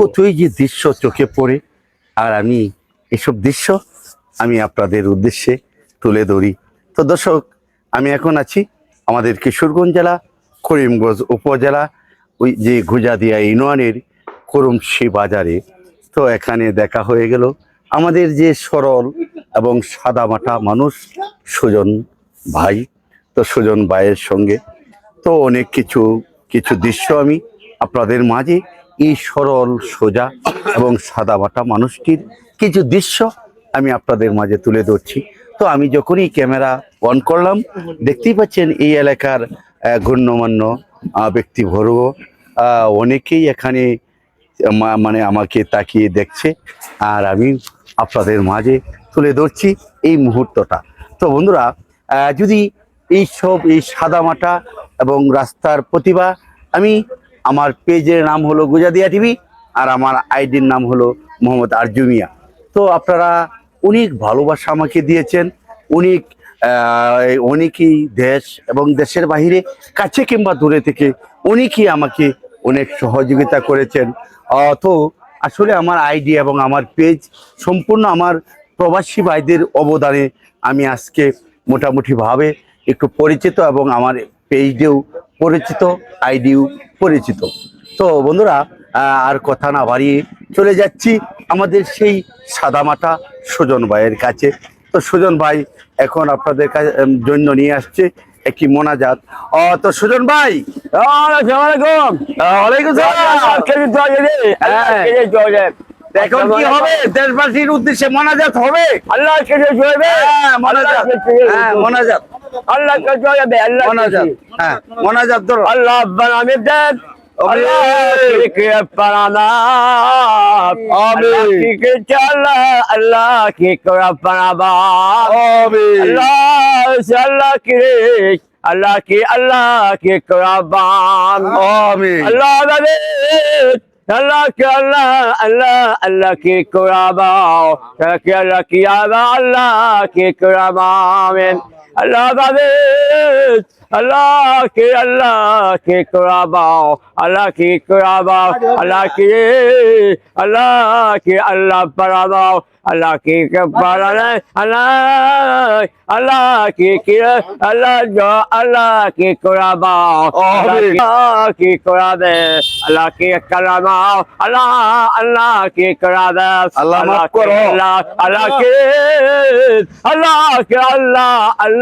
কতই যে দৃশ্য চোখে পড়ে, আর আমি এসব দৃশ্য আমি আপনাদের উদ্দেশ্যে তুলে ধরি। তো দর্শক, আমি এখন আছি আমাদের কিশোরগঞ্জ জেলা, করিমগঞ্জ উপজেলা, ওই যে গুজাদিয়া ইউনিয়নের করমশি বাজারে। তো এখানে দেখা হয়ে গেল আমাদের যে সরল এবং সাদামাটা মানুষ, সুজন ভাই। তো সুজন ভাইয়ের সঙ্গে তো অনেক কিছু কিছু দৃশ্য আমি আপনাদের মাঝে এই সরল সোজা এবং সাদামাটা মানুষটির কিছু দৃশ্য আমি আপনাদের মাঝে তুলে ধরছি। তো আমি যখনই ক্যামেরা অন করলাম, দেখতেই পাচ্ছেন এই এলাকার গণ্যমান্য ব্যক্তিবর্গ অনেকেই এখানে মানে আমাকে তাকিয়ে দেখছে। আর আমি আপনাদের মাঝে তুলে ধরছি এই মুহূর্তটা। তো বন্ধুরা যদি এই সব এই সাদামাটা এবং রাস্তার প্রতিভা আমি আমার পেজের নাম হলো গুজাদিয়া টিভি আর আমার আইডির নাম হলো মোহাম্মদ আরজুমিয়া তো আপনারা অনেক ভালোবাসা আমাকে দিয়েছেন, অনেক অনেকেই দেশ এবং দেশের বাইরে কাছে কিংবা দূরে থেকে অনেকেই আমাকে অনেক সহযোগিতা করেছেন। তো আসলে আমার আইডি এবং আমার পেজ সম্পূর্ণ আমার প্রবাসী ভাইদের অবদানে আমি আজকে মোটামুটিভাবে একটু পরিচিত এবং আমার পেজেও পরিচিত আইডিও পরিচিত। তো বন্ধুরা আর কথা না বাড়িয়ে চলে যাচ্ছি আমাদের সেই সাদামাটা সুজন ভাইয়ের কাছে। তো সুজন ভাই এখন আপনাদের কাছে- জন্য নিয়ে আসছে একটি মোনাজাত। ও তো সুজন ভাই! আসসালামাইকুম ওয়ালাইকুম সালাম। এখন কি হবে? দেশবাসীর উদ্দেশ্যে মোনাজাত হবে? আল্লাহ হ্যাঁ মোনাজাত। হ্যাঁ মোনাজাত। আল্লাহ আল্লাহ মোনাজাত। হ্যাঁ মোনাজাত ধরো। আল্লাহ আল্লাহ কি পারানা আল্লাহ কি চালা আল্লাহ কি করা পারাবা আল্লাহ আল্লাহ কি আল্লাহ কি আল্লাহ কি করাবান আমিন আল্লাহ দাদে আল্লাহ কি আল্লাহ আল্লাহ আল্লাহ কি করাবাও কি আল্লাহ কি আল্লাহ করাবামেন আল্লাহ কি আল্লাহ কি করাবাও আল্লাহ কি করাবাও আল্লাহ কি আল্লাহ কি আল্লাহ পারাবাও আল্লাহ কি পারালে আল্লাহ আল্লাহ কি কি আল্লাহ জো আল্লাহ কি করাবাও আল্লাহ কি করাবে আল্লাহ কি করাবাও আল্লাহ আল্লাহ কি করাবে। আল্লাহ আল্লাহ কি আল্লাহ কি আল্লাহ আল্লাহ